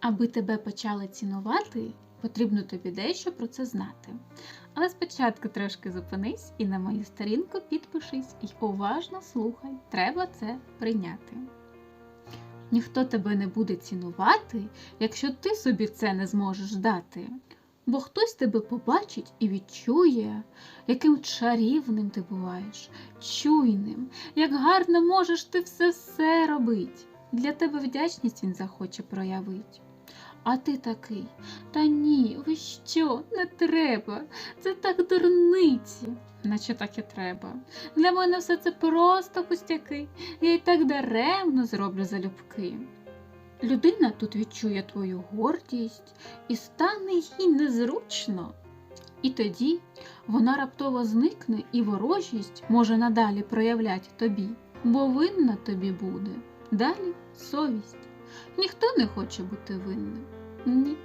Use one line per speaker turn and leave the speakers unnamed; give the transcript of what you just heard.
Аби тебе почали цінувати, потрібно тобі дещо про це знати. Але спочатку трошки зупинись і на мою сторінку підпишись і уважно слухай, треба це прийняти. Ніхто тебе не буде цінувати, якщо ти собі це не зможеш дати. Бо хтось тебе побачить і відчує, яким чарівним ти буваєш, чуйним, як гарно можеш ти все все робить. Для тебе вдячність він захоче проявить. А ти такий, та ні, ви що, не треба, це так дурниці, наче так і треба. Для мене все це просто пустяки, я й так даремно зроблю залюбки. Людина тут відчує твою гордість і стане їй незручно. І тоді вона раптово зникне і ворожість може надалі проявлять тобі, бо винна тобі буде. Далі совість. Ніхто не хоче бути винним. Ні.